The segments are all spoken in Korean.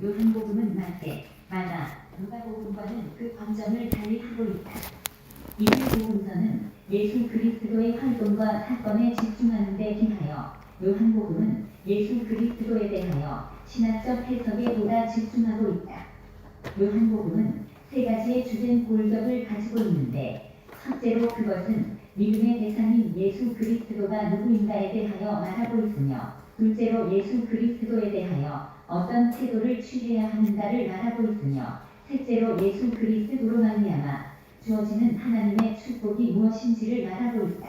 요한복음은 마태, 마가, 누가 복음과는 그 관점을 달리 하고 있다. 이들 복음서는 예수 그리스도의 활동과 사건에 집중하는 데 비하여 요한 복음은 예수 그리스도에 대하여 신학적 해석에 보다 집중하고 있다. 요한 복음은 세 가지의 주된 골격을 가지고 있는데 첫째로 그것은 믿음의 대상인 예수 그리스도가 누구인가에 대하여 말하고 있으며 둘째로 예수 그리스도에 대하여 어떤 태도를 취해야 하는가를 말하고 있으며 셋째로 예수 그리스도로 말미암아 주어지는 하나님의 축복이 무엇인지를 말하고 있다.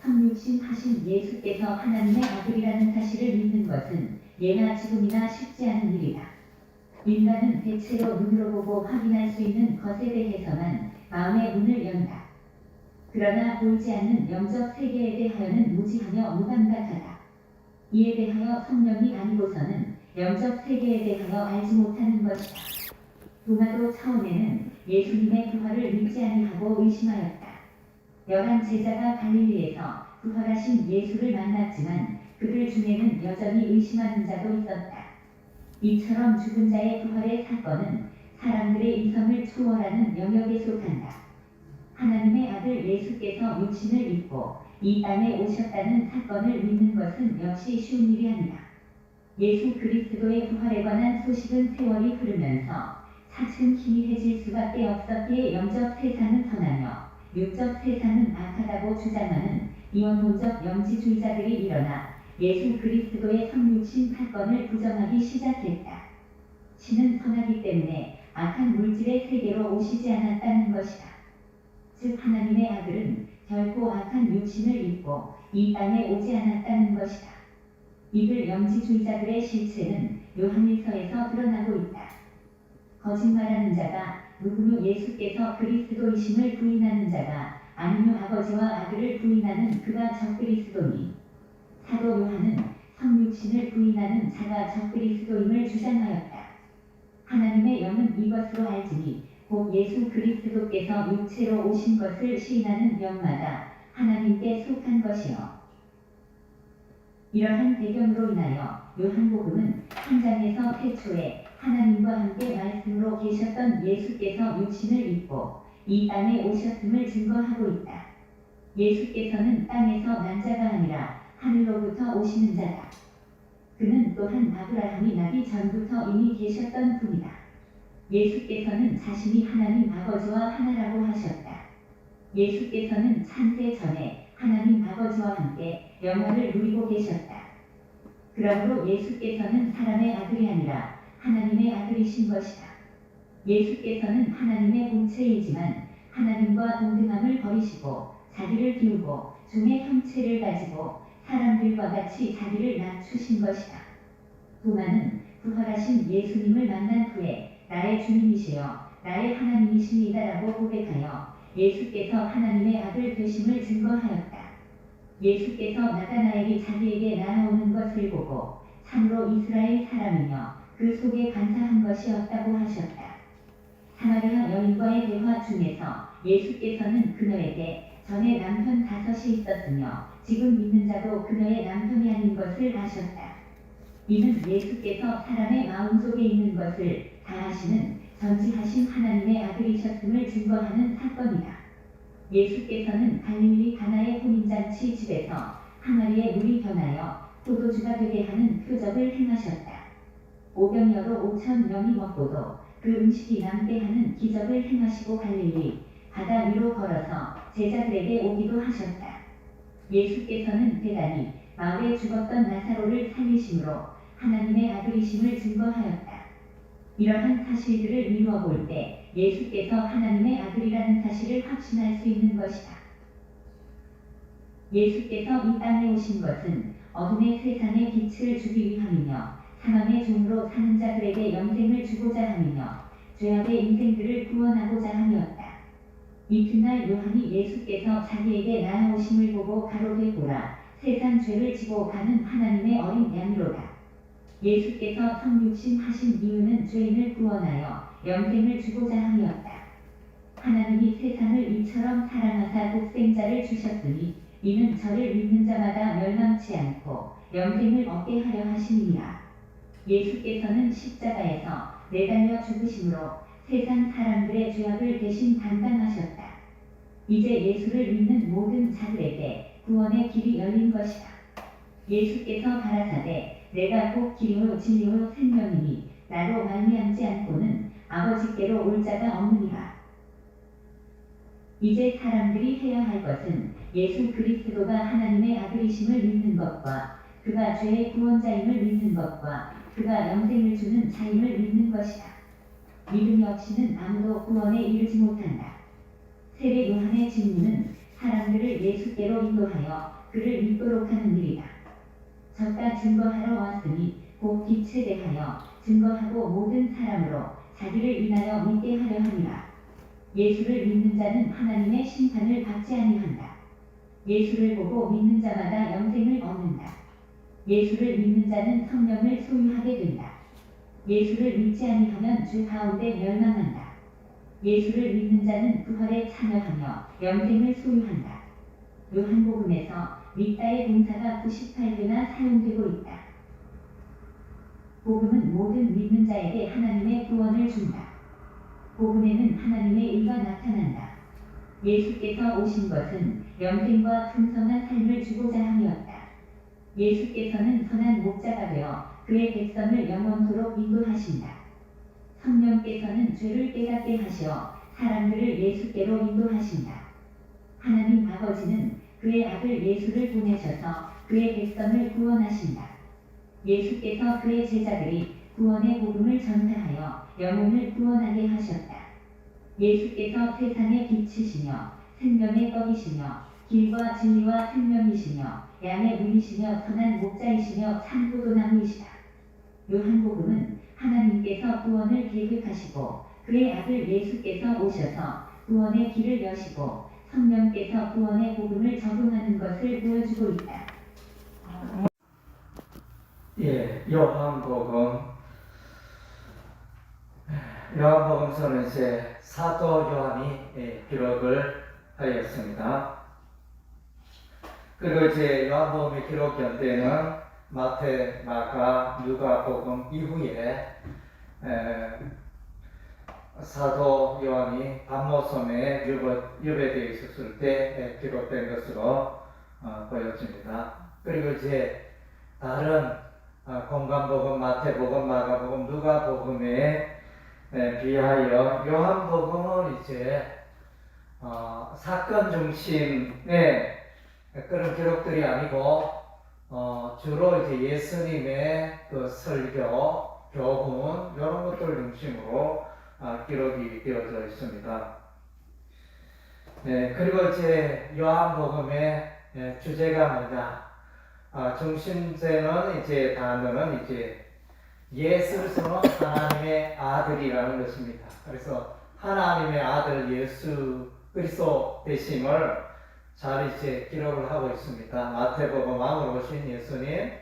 성육신 하신 예수께서 하나님의 아들이라는 사실을 믿는 것은 예나 지금이나 쉽지 않은 일이다. 인간은 대체로 눈으로 보고 확인할 수 있는 것에 대해서만 마음의 문을 연다. 그러나 보이지 않는 영적 세계에 대하여는 무지하며 무감각하다. 이에 대하여 성령이 아니고서는 영적 세계에 대하여 알지 못하는 것이다. 도마도 처음에는 예수님의 부활을 믿지 아니하고 의심하였다. 열한 제자가 갈릴리에서 부활하신 예수를 만났지만 그들 중에는 여전히 의심하는 자도 있었다. 이처럼 죽은 자의 부활의 사건은 사람들의 이성을 초월하는 영역에 속한다. 하나님의 아들 예수께서 육신을 입고 이 땅에 오셨다는 사건을 믿는 것은 역시 쉬운 일이 아니다. 예수 그리스도의 부활에 관한 소식은 세월이 흐르면서 차츰 희미해질 수밖에 없었기에 영적 세상은 선하며 육적 세상은 악하다고 주장하는 이원론적 영지주의자들이 일어나 예수 그리스도의 성육신 사건을 부정하기 시작했다. 신은 선하기 때문에 악한 물질의 세계로 오시지 않았다는 것이다. 즉 하나님의 아들은 결코 악한 육신을 입고 이 땅에 오지 않았다는 것이다. 이들 영지주의자들의 실체는 요한일서에서 드러나고 있다. 거짓말하는 자가 누구며 예수께서 그리스도이심을 부인하는 자가 아니며 아버지와 아들을 부인하는 그가 적그리스도니 사도 요한은 성육신을 부인하는 자가 적그리스도임을 주장하였다. 하나님의 영은 이것으로 알지니 곧 예수 그리스도께서 육체로 오신 것을 시인하는 영마다 하나님께 속한 것이요. 이러한 배경으로 인하여 요한복음은 현장에서 태초에 하나님과 함께 말씀으로 계셨던 예수께서 육신을 입고 이 땅에 오셨음을 증거하고 있다. 예수께서는 땅에서 난 자가 아니라 하늘로부터 오시는 자다. 그는 또한 아브라함이 나기 전부터 이미 계셨던 분이다. 예수께서는 자신이 하나님 아버지와 하나라고 하셨다. 예수께서는 창세 전에 하나님 아버지와 함께 영화를 누리고 계셨다. 그러므로 예수께서는 사람의 아들이 아니라 하나님의 아들이신 것이다. 예수께서는 하나님의 본체이지만 하나님과 동등함을 버리시고 자기를 비우고 종의 형체를 가지고 사람들과 같이 자기를 낮추신 것이다. 도마는 부활하신 예수님을 만난 후에 나의 주님이시여 나의 하나님이십니다라고 고백하여 예수께서 하나님의 아들 되심을 증거하였다. 예수께서 나타나엘이 자기에게 나아오는 것을 보고 참으로 이스라엘 사람이며 그 속에 간사한 것이었다고 하셨다. 사마리아 여인과의 대화 중에서 예수께서는 그녀에게 전에 남편 다섯이 있었으며 지금 믿는 자도 그녀의 남편이 아닌 것을 아셨다. 이는 예수께서 사람의 마음속에 있는 것을 다 아시는 전지하신 하나님의 아들이셨음을 증거하는 사건이다. 예수께서는 갈릴리 가나의 혼인잔치 집에서 항아리에 물이 변하여 포도주가 되게 하는 표적을 행하셨다. 오병여로 오천 명이 먹고도 그 음식이 남게 하는 기적을 행하시고 갈릴리 바다 위로 걸어서 제자들에게 오기도 하셨다. 예수께서는 대단히 마을에 죽었던 나사로를 살리심으로 하나님의 아들이심을 증거하였다. 이러한 사실들을 미루어 볼 때 예수께서 하나님의 아들이라는 사실을 확신할 수 있는 것이다. 예수께서 이 땅에 오신 것은 어둠의 세상에 빛을 주기 위함이며 사망의 종으로 사는 자들에게 영생을 주고자 함이며 죄악의 인생들을 구원하고자 함이었다. 이튿날 요한이 예수께서 자기에게 나아오심을 보고 가로되 보라 세상 죄를 지고 가는 하나님의 어린 양이로다. 예수께서 성육신 하신 이유는 죄인을 구원하여 영생을 주고자 함이었다. 하나님이 세상을 이처럼 사랑하사 독생자를 주셨으니 이는 저를 믿는 자마다 멸망치 않고 영생을 얻게 하려 하심이니라. 예수께서는 십자가에서 내달려 죽으심으로 세상 사람들의 죄악을 대신 담당하셨다. 이제 예수를 믿는 모든 자들에게 구원의 길이 열린 것이다. 예수께서 가라사대 내가 곧 길이요 진리요 생명이니 나로 말미암지 않고는 아버지께로 올 자가 없느니라. 이제 사람들이 해야 할 것은 예수 그리스도가 하나님의 아들이심을 믿는 것과 그가 죄의 구원자임을 믿는 것과 그가 영생을 주는 자임을 믿는 것이다. 믿음이 없이는 아무도 구원에 이르지 못한다. 세례 요한의 직무는 사람들을 예수께로 인도하여 그를 믿도록 하는 일이다. 저가 증거하러 왔으니 곧 빛에 대하여 증거하고 모든 사람으로 자기를 인하여 믿게 하려 함이라. 예수를 믿는 자는 하나님의 심판을 받지 아니한다. 예수를 보고 믿는 자마다 영생을 얻는다. 예수를 믿는 자는 성령을 소유하게 된다. 예수를 믿지 아니하면 주 가운데 멸망한다. 예수를 믿는 자는 부활에 참여하며 영생을 소유한다. 요한복음에서 믿다의 동사가 98회나 사용되고 있다. 복음은 모든 믿는 자에게 하나님의 구원을 준다. 복음에는 하나님의 의가 나타난다. 예수께서 오신 것은 영생과 풍성한 삶을 주고자 함이었다. 예수께서는 선한 목자가 되어 그의 백성을 영원토록 인도하신다. 성령께서는 죄를 깨닫게 하시어 사람들을 예수께로 인도하신다. 하나님 아버지는 그의 아들 예수를 보내셔서 그의 백성을 구원하신다. 예수께서 그의 제자들이 구원의 복음을 전파하여 영혼을 구원하게 하셨다. 예수께서 세상의 빛이시며 생명의 떡이시며 길과 진리와 생명이시며 양의 문이시며 선한 목자이시며 참고도나무이시다. 요한복음은 하나님께서 구원을 계획하시고 그의 아들 예수께서 오셔서 구원의 길을 여시고 성령께서 구원의 복음을 적용하는 것을 보여주고 있다. 예, 요한복음. 요한복음서는 이제 사도 요한이 예, 기록을 하였습니다. 그리고 이제 요한복음의 기록 연대는 마태, 마가, 누가복음 이후에 에, 사도 요한이 반모섬에 유배, 유배되어 있었을 때 에, 기록된 것으로 어, 보여집니다. 그리고 이제 다른 어, 공간복음, 마태복음, 마가복음, 누가복음에 에, 비하여 요한복음은 이제 어, 사건 중심의 그런 기록들이 아니고 어, 주로 이제 예수님의 그 설교, 교훈 이런 것들 중심으로 아, 기록이 되어져 있습니다. 네, 그리고 이제 요한복음의 예, 주제가 뭐냐? 아, 중심되는 이제 단어는 이제 예수는 하나님의 아들이라는 것입니다. 그래서 하나님의 아들 예수 그리스도 되심을 잘 이제 기록을 하고 있습니다. 마태복음 왕으로 오신 예수님,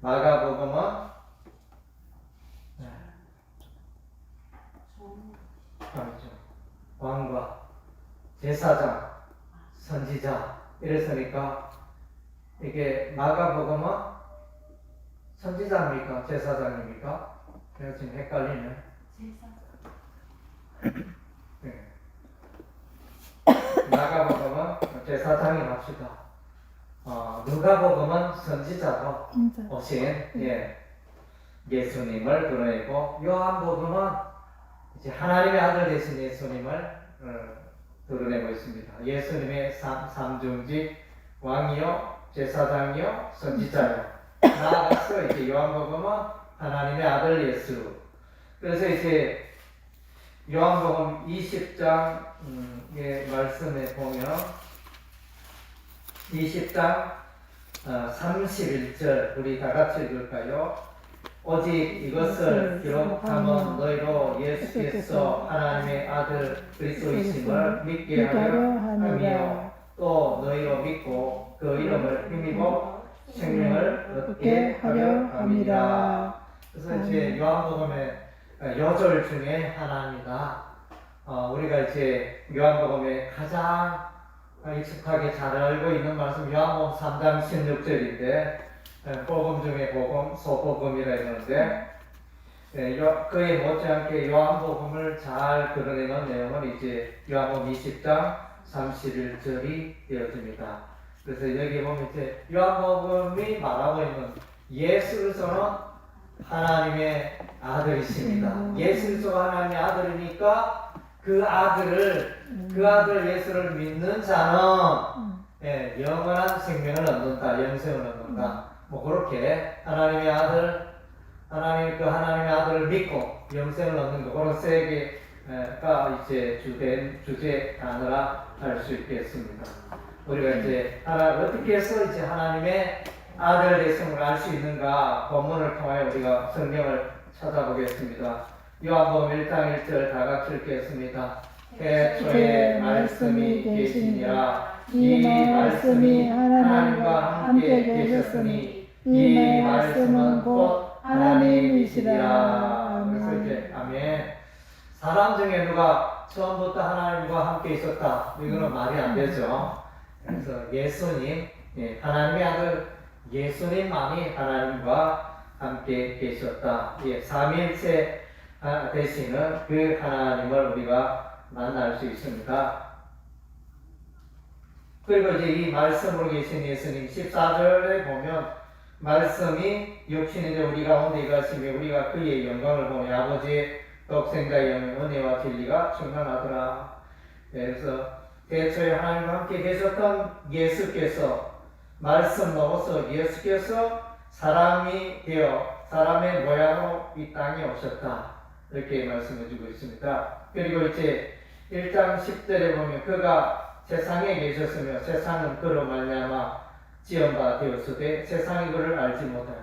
마가복음은 네. 아니죠. 왕과 제사장, 선지자 이랬으니까 이게 마가복음은 선지자입니까? 제사장입니까? 제가 지금 헷갈리네. 네. 마가복음은 제사장이 합시다. 어, 누가복음은 선지자로. 오신 예, 예수님을 드러내고 요한복음은 이제 하나님의 아들 되신 예수님을 어, 드러내고 있습니다. 예수님의 삼, 삼중직 왕이요, 제사장이요, 선지자요. 나아가서 이제 요한복음은 하나님의 아들 예수. 그래서 이제 요한복음 20장 음, 의 말씀에 보면 20장 어, 31절 우리 다 같이 읽을까요? 오직 이것을 기록하면 너희로 예수께서 하나님의 아들 그리스도이심을 믿게 하려 함이요 또 너희로 믿고 그 이름을 힘입어 생명을 얻게 하려 함이라. 그래서 이제 요한복음의 여절 중에 하나입니다. 어, 우리가 이제 요한복음에 가장 익숙하게 잘 알고 있는 말씀 요한복음 3장 16절인데 예, 복음 중에 복음, 소복음이라 했는데 예, 요- 그에 못지않게 요한복음을 잘 드러내는 내용은 이제 요한복음 20장 31절이 되어집니다. 그래서 여기 보면 이제 요한복음이 말하고 있는 예수께서는 하나님의 아들이십니다. 예수께서 하나님의 아들이니까 그 아들을 그 아들 예수를 믿는 자는 예, 영원한 생명을 얻는다, 영생을 얻는다. 뭐 그렇게 하나님의 아들, 하나님 그 하나님의 아들을 믿고 영생을 얻는 거 그런 세 개가 이제 주된 주제 단어라 할 수 있겠습니다. 우리가 이제 하나 어떻게 해서 이제 하나님의 아들 되심을 알수 있는가 본문을 통하여 우리가 성경을 찾아보겠습니다. 요한복음 1장 1절 다 같이 읽겠습니다. 태초에 말씀이 계시니라 이 말씀이 하나님과 함께 계셨으니 이 말씀은 곧 하나님이시라. 그래서 이제 아멘. 사람 중에 누가 처음부터 하나님과 함께 있었다. 이거는 말이 안 되죠. 그래서 예수님, 예, 하나님의 아들 예수님만이 하나님과 함께 계셨다. 예, 삼일체 아, 되시는 그 하나님을 우리가 만날 수 있습니다. 그리고 이제 이 말씀으로 계신 예수님 14절에 보면 말씀이 되어 우리 가운데 가시며 우리가 그의 영광을 보니 아버지의 독생자의 은혜와 진리가 충만하더라. 예, 그래서 대초에 하나님과 함께 계셨던 예수께서 말씀 넘어서 예수께서 사람이 되어 사람의 모양으로 이 땅에 오셨다. 이렇게 말씀해 주고 있습니다. 그리고 이제 1장 10절에 보면 그가 세상에 계셨으며 세상은 그로 말미암아 지연바 되었으되 세상이 그를 알지 못하여.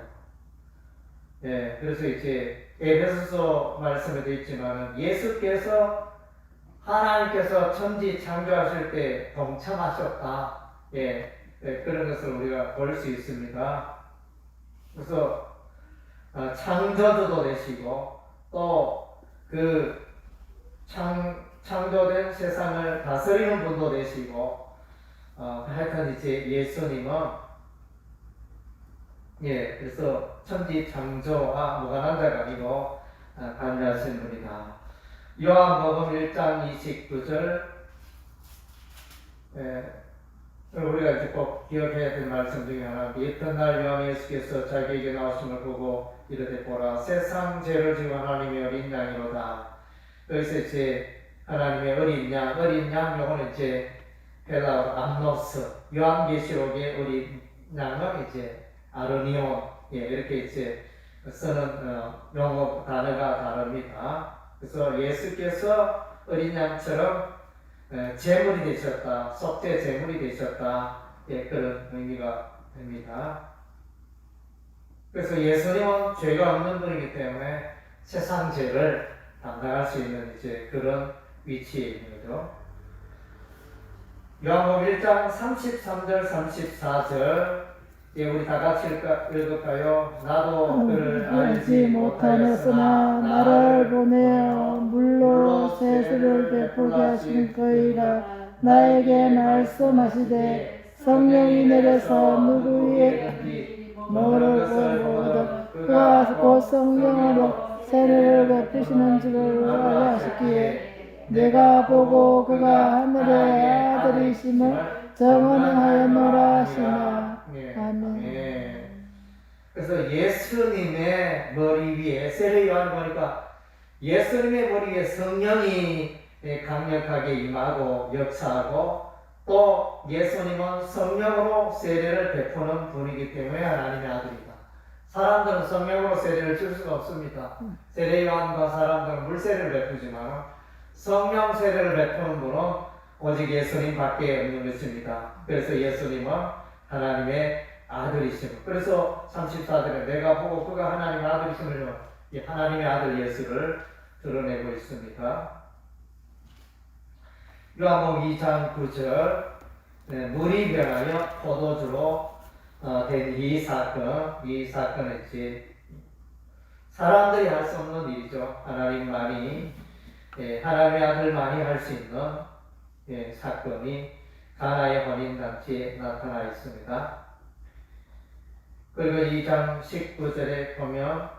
예, 그래서 이제 에베소서 말씀에 되어 있지만 예수께서 하나님께서 천지 창조하실 때 동참하셨다. 예, 예, 그런 것을 우리가 볼 수 있습니다. 그래서 어, 창조주도 되시고 또 그 창조된 세상을 다스리는 분도 되시고 어, 하여튼 이제 예수님은 예, 그래서 천지 창조와 무관한 자가 아니고 아, 관여하신 분이다. 요한복음 1장 29절 예, 우리가 이제 꼭 기억해야 될 말씀 중에 하나 이튿날 요한 예수께서 자기에게 나오심을 보고 이르되 보라 세상 죄를 지고 하나님의 어린 양이로다 여기서 이제 하나님의 어린 양 어린 양 요거는 이제 헬라어 암노스 요한계시록의 어린 양은 이제 아르니온 예, 이렇게 이제 쓰는 어, 용어 단어가 다릅니다. 그래서 예수께서 어린 양처럼 에, 제물이 되셨다, 속죄 제물이 되셨다, 예, 그런 의미가 됩니다. 그래서 예수님은 죄가 없는 분이기 때문에 세상 죄를 담당할 수 있는 이제 그런 있는 거죠. 요한복음 1장 33절 34절 예, 우리 다 같이 읽을까요? 나도 그를 알지 못하였으나 나를 보내어 물로 세수를 베풀게 하신 그이라 나에게 말씀하시되 성령이 내려서 누구의 너를 보고도 그가 곧 성령으로 세례를 베푸시는 줄을 알게 하셨기에 내가 보고 그가 하늘의 아들이심을 정언하였노라 하시나 예, 아멘. 예. 그래서 예수님의 머리 위에 세례 요한 보니까 예수님의 머리 위에 성령이 예, 강력하게 임하고 역사하고 또 예수님은 성령으로 세례를 베푸는 분이기 때문에 하나님의 아들이다. 사람들은 성령으로 세례를 줄 수가 없습니다. 세례 요한과 사람들은 물세례를 베푸지만 성령 세례를 베푸는 분은 오직 예수님밖에 없는 것입니다. 그래서 예수님은 하나님의 아들이심을. 그래서 34절에 내가 보고 그가 하나님의 아들이심을 이 하나님의 아들 예수를 드러내고 있습니다. 요한복음 2장 9절 네, 물이 변하여 포도주로 어, 된이 사건, 이 사건은 이제 사람들이 할 수 없는 일이죠. 하나님만이 예, 하나님의 아들만이 할 수 있는 예, 사건이 가나의 혼인 잔치에 나타나 있습니다. 그리고 2장 19절에 보면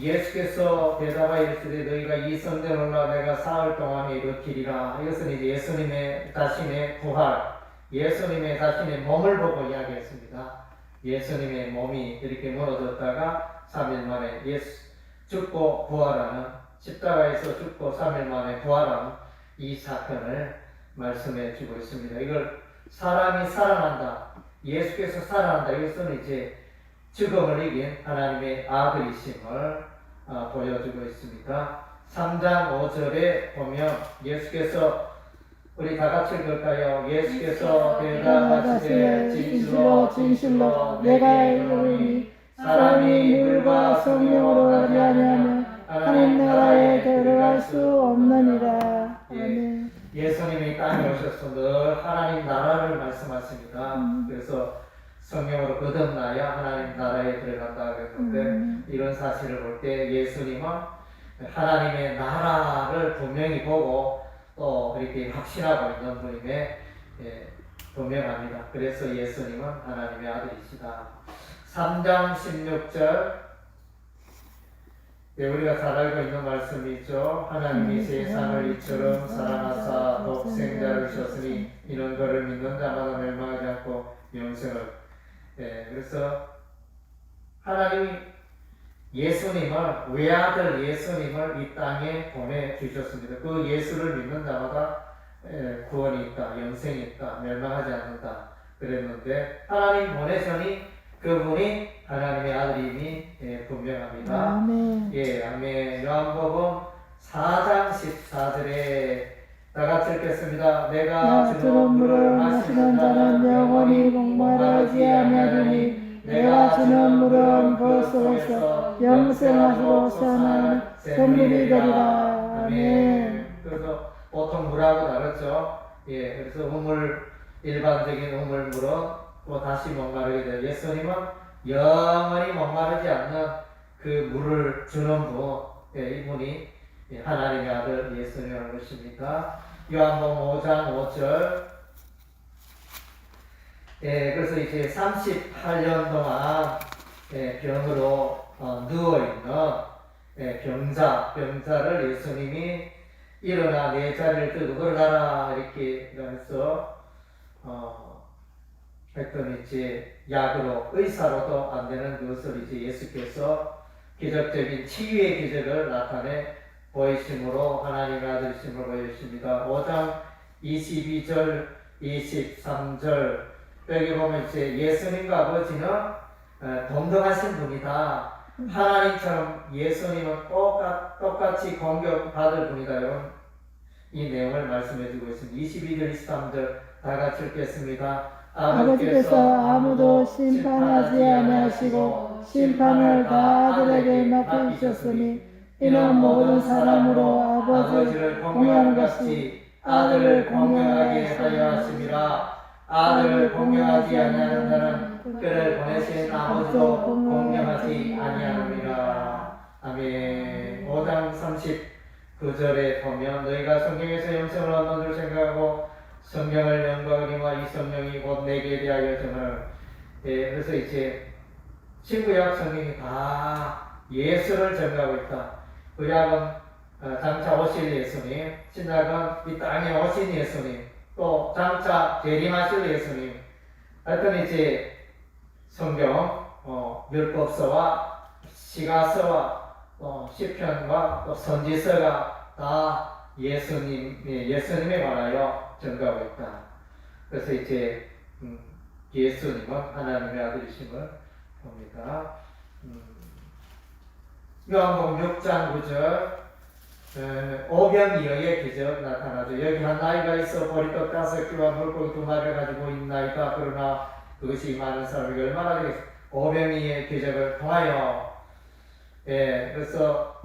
예수께서 대답하여 이르시되 너희가 이 성전 올라 내가 사흘 동안에 이루키리라 이것은 이제 예수님의 자신의 부활 예수님의 자신의 몸을 보고 이야기했습니다 예수님의 몸이 이렇게 무너졌다가 3일 만에 예수 죽고 부활하는 십자가에서 죽고 3일 만에 부활하는 이 사건을 말씀해 주고 있습니다 이걸 사람이 살아난다 예수께서 살아난다 이것은 이제 죽음을 이긴 하나님의 아들이심을 어, 보여주고 있습니다. 3장 5절에 보면 예수께서 우리 다 같이 읽을까요? 예수께서 대답하시되 진실로 진실로 내가 이르노니 사람이 물과 성령으로 하려면 하나님 나라에 들어갈 수 없느니라. 예. 아멘. 예수님이 땅에 오셔서 늘 하나님 나라를 말씀하십니다. 음. 그래서 성령으로 거듭나야 하나님 나라에 들어간다 그랬는데 음. 이런 사실을 볼 때 예수님은 하나님의 나라를 분명히 보고 또 이렇게 확신하고 있는 분임에 예, 분명합니다. 그래서 예수님은 하나님의 아들이시다. 3장 16절 예, 우리가 잘 알고 있는 말씀이죠. 하나님이 음, 세상을 이처럼 음, 사랑하사 음, 독생자를 음, 주셨으니 이는 그를 믿는 자마다 멸망하지 않고 영생을 예, 그래서 하나님이 예수님을 외아들 예수님을 이 땅에 보내 주셨습니다. 그 예수를 믿는 자마다 예, 구원이 있다, 영생이 있다, 멸망하지 않는다 그랬는데 하나님 보내셔니 그분이 하나님의 아들임이 예, 분명합니다. 4장 14절에 다 같이 읽겠습니다. 내가 나 주는 물을 마시는 자는 영원히 목마르지 아니하리니 내가 주는 물은 그 속에서 영생하시고 샤나는 선물이 되리라. 아멘. 그래서 보통 물하고 다르죠. 예, 그래서 우물 일반적인 우물물은 또 다시 목마르게 돼요. 예수님은 영원히 목마르지 않는 그 물을 주는 분, 예, 이분이 예, 하나님의 아들 예수님이라는 것입니다. 요한복음 5장 5절. 예, 그래서 이제 38년 동안 예, 병으로 어, 누워 있는 예, 병자, 병자를 예수님이 일어나 내 자리를 뜨고 걸어가라 이렇게 하면서 어, 했더니 이제 약으로 의사로도 안 되는 그것을 이제 예수께서 기적적인 치유의 기적을 나타내 보이심으로 하나님의 아들이심을 보여주십니다. 5장 22절, 23절 여기 보면 이제 예수님과 아버지는 어, 동등하신 분이다. 하나님처럼 예수님은 똑같, 똑같이 공격받을 분이다. 이런 이 내용을 말씀해주고 있습니다. 22절, 23절 다 같이 읽겠습니다. 아버지께서 아무도 심판하지 아니하시고 심판을 다 아들에게 맡겨주셨으니 이는 모든 사람으로 아버지를 공유하는 것이 아들을 공유하게 하여 하심이라 아들을 공유하지 아니하는 자는 그를 보내신 아버지도 공유하지 아니하느니라. 아멘. 5장 39절에 보면 너희가 성경에서 영생을 얻는 줄 생각하고 성경을 연구하기와 이 성령이 곧 내게 대하여 전을 예, 그래서 이제 신구약 성경이 다 예수를 전가하고 있다. 구약은 어, 장차 오실 예수님, 신약은 이 땅에 오신 예수님, 또 장차 재림하실 예수님. 하여튼 이제 성경, 어, 율법서와 시가서와 또 시편과 또 선지서가 다 예수님, 예, 예수님에 관하여 전가하고 있다. 그래서 이제 음, 예수님은 하나님의 아들이심을 봅니다. 음, 6장 9절 오병이어의 기적 나타나죠. 여기 한 나이가 있어 보리떡 다섯 개와 물고기 두 마리를 가지고 있나이다. 그러나 그것이 많은 사람에게 얼마나 되겠어. 오병이의 기적을 통하여 예, 그래서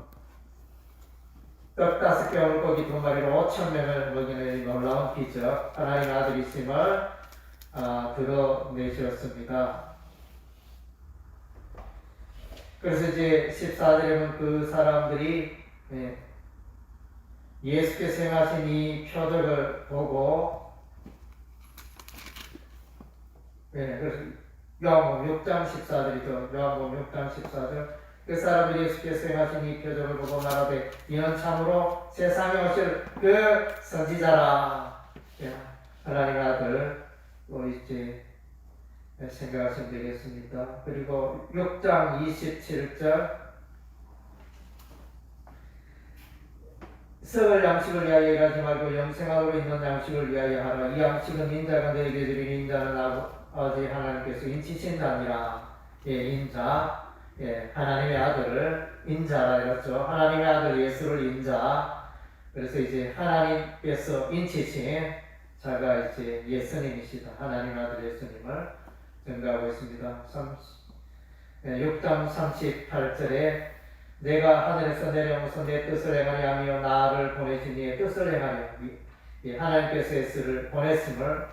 떡 다섯 개와 물고기 두 마리로 오천 명을 먹이는 이 놀라운 기적 하나님 아들이심을 아, 드러내셨습니다. 그래서 이제 14절에 보면 그 사람들이 예, 예수께서 행하신 이 표적을 보고 예, 그래서 요한복음 6장 14절이죠. 요한복음 6장 14절. 그 사람들이 예수께서 행하신 이 표적을 보고 말하되 이는 참으로 세상에 오실 그 선지자라. 예, 하나님의 아들 또 이제 생각하시면 되겠습니다. 그리고 6장 27절 썩을 양식을 위하여 일하지 말고 영생하고 있는 양식을 위하여 하라. 이 양식은 인자가 너에게 드린 인자는 아버지 하나님께서 인치신 자니라. 예, 인자. 예, 하나님의 아들을 인자라 했죠. 하나님의 아들 예수를 인자. 그래서 이제 하나님께서 인치신 자가 이제 예수님이시다. 하나님의 아들 예수님을 증거하고 있습니다. 30, 예, 6장 38절에 내가 하늘에서 내려오면서 내 뜻을 행하리 하며 나를 보내신 이의 뜻을 행하리 이 하나님께서 예수를 보냈음을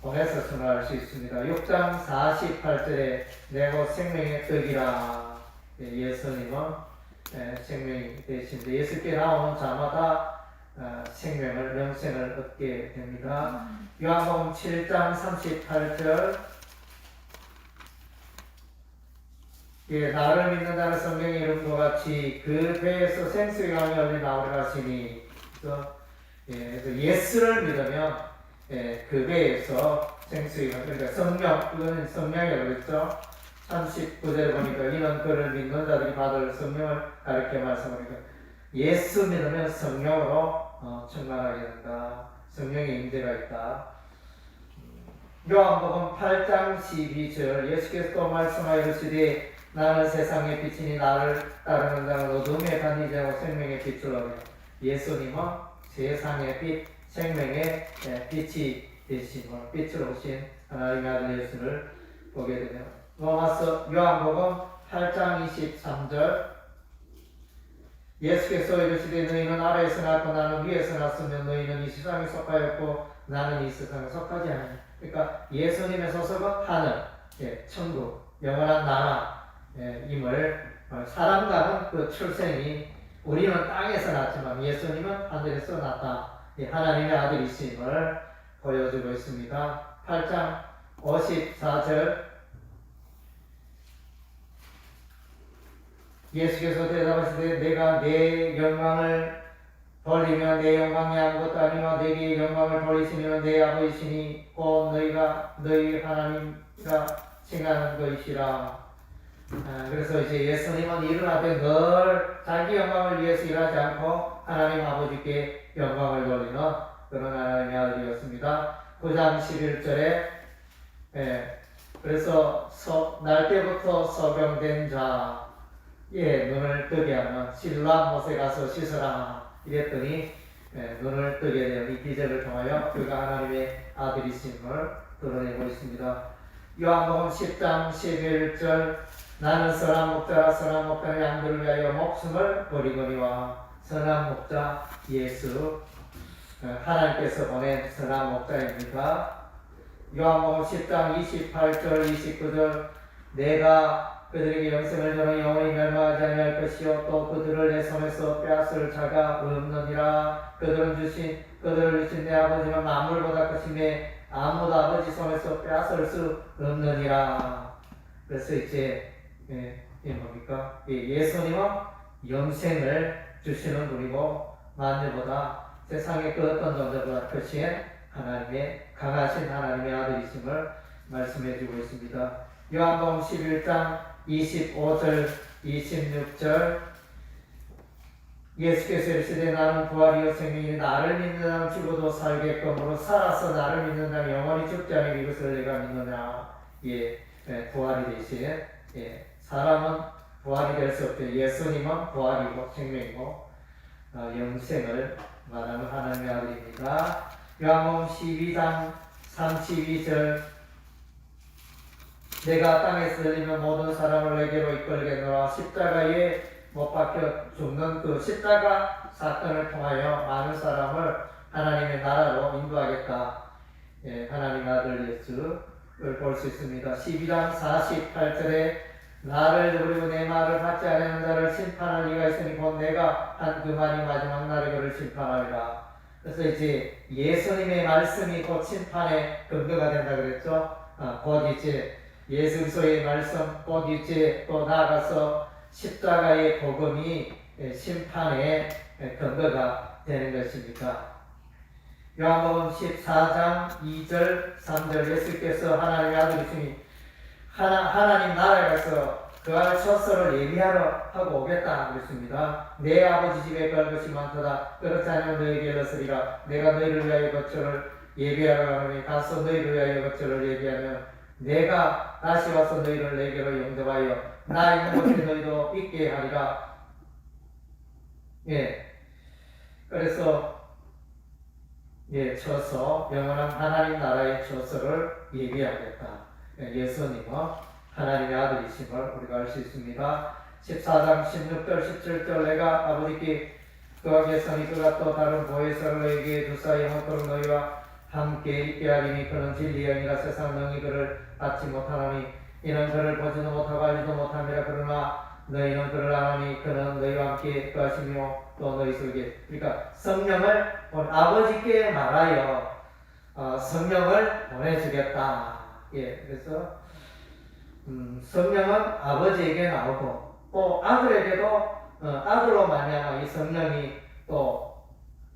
보냈었음을 알수 있습니다. 6장 48절에 내가 생명의 떡이라 예, 예수님은 예, 생명이 되신데 예수께 나오는 자마다 어, 생명을 영생을 얻게 됩니다. 요한복음 7장 38절 예, 나를 믿는 자는 성경의 이름과 같이 그 배에서 생수의 강이 흘리 나오리라 하시니 그래서, 예, 그래서 예수를 믿으면 예, 그 배에서 생수의 강 그러니까 성령 이거는 성령이라고 그랬죠? 39절에 보니까 이는 그를 믿는 자들이 받을 성령을 가르쳐 말씀하니까 예수 믿으면 성령으로 어, 충만하게 된다. 성령의 임재가 있다. 요한복음 8장 12절 예수께서 또 말씀하여 이르시되 나는 세상의 빛이니 나를 따르는 자는 다니지 않고 생명의 빛을 얻으며 예수님은 세상의 빛, 생명의 예, 빛이 되심을 빛으로 오신 하나님의 아들 예수를 보게 되며 로마서 요한복음 8장 23절. 예수께서 이르시되 너희는 아래에서 났고 나는 위에서 났으면 너희는 이 세상에 속하였고 나는 이 세상에 속하지 않으니 그러니까 예수님의 소속은 하늘, 예, 천국, 영원한 나라. 예, 임을 어, 사람과는 그 출생이 우리는 땅에서 났지만 예수님은 하늘에서 났다. 이 하나님의 아들이심을 보여주고 있습니다. 8장 54절 예수께서 대답하시되 내가 내 영광을 돌리며 내 영광이 아무것도 아니며 내게 영광을 돌리시며 내 아버지시니 곧 너희가 너희 하나님과 칭하는 것이라 아, 그래서 이제 예수님은 일어나되 늘 자기 영광을 위해서 일하지 않고 하나님 아버지께 영광을 돌리는 그런 하나님의 아들이었습니다. 9장 11절에 예, 그래서 서, 날 때부터 소경된 자의 눈을 뜨게 하는 신라 못에 가서 씻으라 이랬더니 예, 눈을 뜨게 되는 이 기적을 통하여 그가 하나님의 아들이심을 드러내고 있습니다. 요한복음 10장 11절 나는 선한 목자라 선한 목자의 양들을 위하여 목숨을 버리거니와 선한 목자 예수 어, 하나님께서 보낸 선한 목자입니다. 요한복음 10장 28절 29절 내가 그들에게 영생을 주는 영원히 멸망하지 아니할 것이요 또 그들을 내 손에서 빼앗을 자가 없느니라 그들은 주신 그들을 주신 내 아버지는 만물보다 크심에 아무도 아버지 손에서 빼앗을 수 없느니라 그래서 이제 예, 이 뭡니까? 예, 예수님은 영생을 주시는 분이고 만유보다 세상의 그 어떤 존재보다 크신 하나님의 강하신 하나님의 아들이심을 말씀해주고 있습니다. 요한복음 11장 25절 26절 예수께서 이르시되 나는 부활이요 생명이니 나를 믿는 자는 죽어도 살겠거므로 살아서 나를 믿는 자는 영원히 죽지 않으니 이것을 내가 믿느냐 예, 예 부활이 되신 예, 사람은 부활이 될 수 없죠. 예수님은 부활이고 생명이고 어, 영생을 말하는 하나님의 아들입니다. 요한복음 12장 32절 내가 땅에서 들리면 모든 사람을 내게로 이끌겠노라 십자가에 못 박혀 죽는 그 십자가 사건을 통하여 많은 사람을 하나님의 나라로 인도하겠다. 예, 하나님의 아들 예수를 볼 수 있습니다. 12장 48절에 나를 버리고 내 말을 받지 않는 자를 심판할 리가 있으니 곧 내가 한 그 말이 마지막 날에 그를 심판하리라. 그래서 이제 예수님의 말씀이 곧 심판의 근거가 된다 그랬죠. 아, 곧 이제 예수 그리스도의 말씀 곧 이제 또 나아가서 십자가의 복음이 예, 심판의 예, 근거가 되는 것입니다. 요한복음 14장 2절 3절 예수께서 하나님의 아들이시니 하나, 하나님 나라에 가서 그할 처소를 예비하러 하고 오겠다 그랬습니다. 내 아버지 집에 갈 것이 많도다. 그렇지 않으면 너희에게 일렀으리라. 내가 너희를 위하여 거처를 예비하러 가노니 가서 너희를 위하여 거처를 예비하면 내가 다시 와서 너희를 내게로 영접하여 나 있는 곳에 너희도 있게 하리라. 예. 그래서 예, 처서 영원한 하나님 나라의 처소를 예비하겠다. 예, 예수님은 하나님의 아들이심을 우리가 알 수 있습니다. 14장 16절 17절 내가 아버지께 그하겠으니 그가 또 다른 보혜사를 너희에게 주사 영원토록 너희와 함께 있게 하리니 그는 진리의 영이라 세상 능히 그를 받지 못하노니 이는 그를 보지도 못하고 알지도 못함이라 그러나 너희는 그를 아노니 그는 너희와 함께 거하시며 또 너희 속에 그러니까 성령을 본 아버지께 말하여 어, 성령을 보내주겠다. 예, 그래서 음, 성령은 아버지에게 나오고 또 아들에게도 어, 아들로 말미암아 이 성령이 또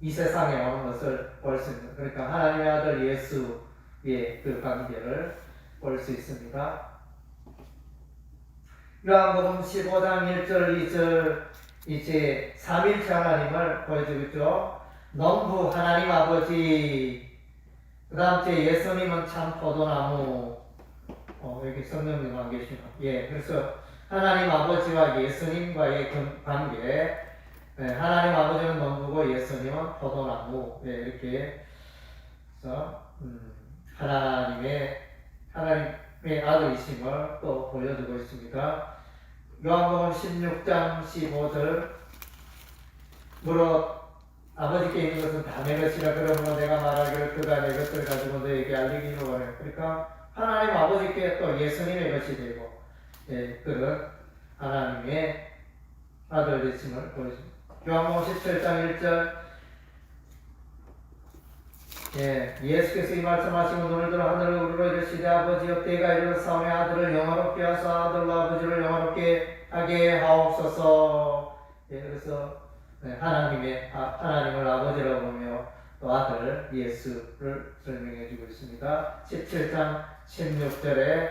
이 세상에 오는 것을 볼 수 있는 그러니까 하나님의 아들 예수의 그 관계를 볼 수 있습니다. 요한복음 15장 1절 2절 이제 삼일체 하나님을 보여주고 있죠. 농부 하나님 아버지 그 다음 제 예수님은 참 포도나무 어, 여기 성령님 안 계시나? 예, 그래서 하나님 아버지와 예수님과의 그 관계, 예, 하나님 아버지는 농부고 예수님은 포도나무, 예, 이렇게 그래서 음, 하나님의 하나님 의 아들이심을 또 보여주고 있습니다. 요한복음 16장 15절 무릇 아버지께 있는 것은 다 내 것이라 그러므로 내가 말하기를 그가 내 것을 가지고 너에게 알리기로 원해. 그러니까 하나님 아버지께 또 예수님의 것이 되고 예, 그런 하나님의 아들 되심을 보여줍니다. 요한복음 17장 1절 예, 예수께서 이 말씀하시고 눈을 들어 하늘을 우러러 이르시되 아버지여 때가 이르사오니 아들을 영화롭게 하사 아들로 아버지를 영화롭게 하게 하옵소서 예, 그래서 네, 하나님의 아, 하나님을 아버지라고 보며 또 아들 예수를 설명해 주고 있습니다. 17장 16절에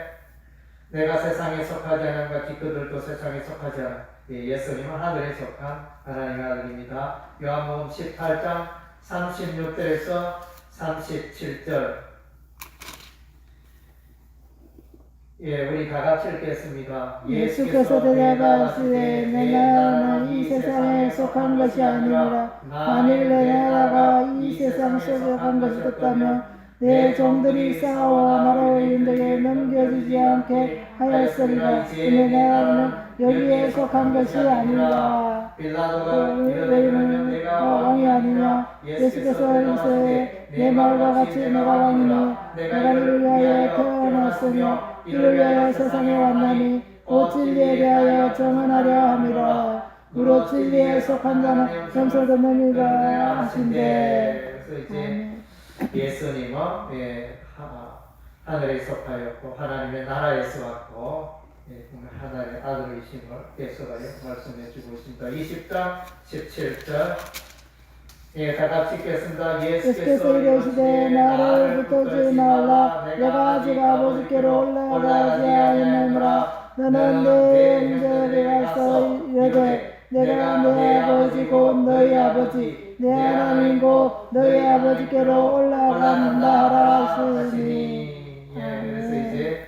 내가 세상에 속하지 않은 같이 그들도 세상에 속하지 않아. 예, 예수님은 하늘에 속한 하나님의 아들입니다. 요한복음 18장 36절에서 37절. 예, 우리 다 같이 읽겠습니다. 예수께서 대답하시되 내 나라는 이 세상에 속한 것이 아니라 만일 내 나라가 이 세상 속에 속한 것이 됐다면 내 종들이 싸워 나로 인들에게 넘겨지지 않게 하였으리라 내 나라는 여기에 속한 것이 아니라 빌라도가 너희는 내가 왕이 아니냐? 예수께서 이르시 되내 말과 같이 내가 왕이니 내가 이를 위하여 태어났으며 이를 위하여 세상에 왔나니 곧 진리에 대하여 정언하려 함이라. 무릇 진리에 속한 자는 점설 듣느니라 하신대. 그래서 이제 예수님은 예, 하, 하늘에 속하였고 하나님의 나라에서 왔고 예, 하나님의 아들이심을 계속하여 말씀해 주고 있습니다. 20장 17절 예, 다 같이 읽겠습니다. 예수께서 이르시되 나를 붙들지 말라. 내가 아직 아버지께로 올라가지 않느니라. 너는 내 형제에게 가서 이르되 내가 내 아버지 곧 너희 아버지 내 하나님 곧 너희 아버지께로 올라간다 하라 하시니. 예, 그래서 이제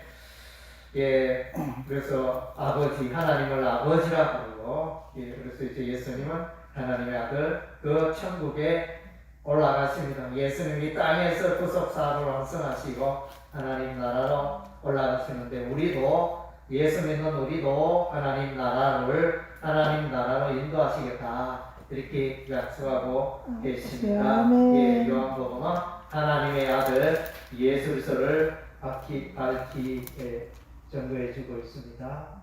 예, 그래서 아버지 하나님을 아버지라 부르고 예, 그래서 이제 예수님은 하나님의 아들 그 천국에 올라가십니다. 예수님이 땅에서 구속 사업을 완성하시고 하나님 나라로 올라가시는데 우리도 예수 믿는 우리도 하나님 나라를 하나님 나라로 인도하시겠다 이렇게 약속하고 계십니다. 아멘. 예, 요한복음은 하나님의 아들 예수 그리스도를 밝히 밝히 예, 전도해 주고 있습니다.